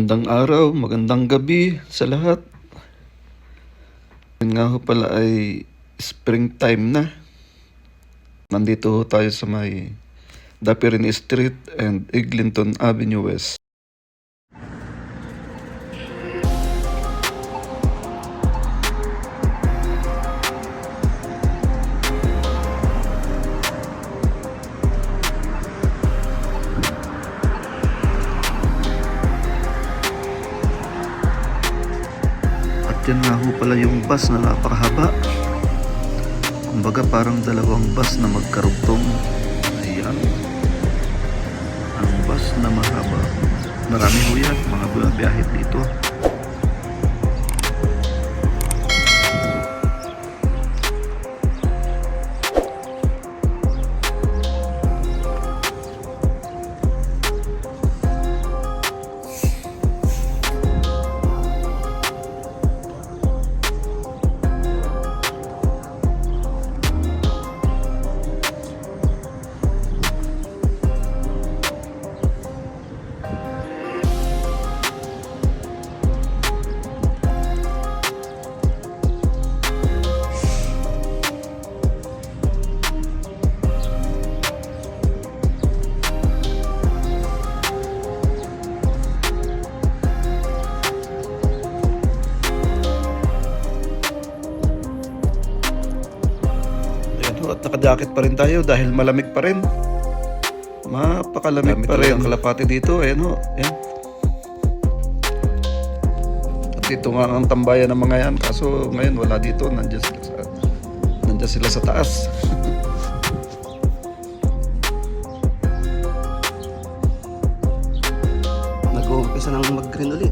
Magandang araw, magandang gabi sa lahat. Yun nga ho pala ay springtime na. Nandito ho tayo sa may Dapirin Street and Eglinton Avenue West. Yan nga ho pala yung bus na napakahaba. Kumbaga parang dalawang bus na magkarugtong. Ayan. Ang bus na mahaba. Marami ho yan, mga bumabiyahe dito. At naka-jacket pa rin tayo dahil malamig pa rin. Mapakalamig pa rin ang kalapati dito. Ayan ho, ayan. At ito nga ang tambayan ng mga yan. Kaso ngayon wala dito. Nandiyan sila sa, nandiyan sila sa taas. Nag-uumpisa nang mag-green uli.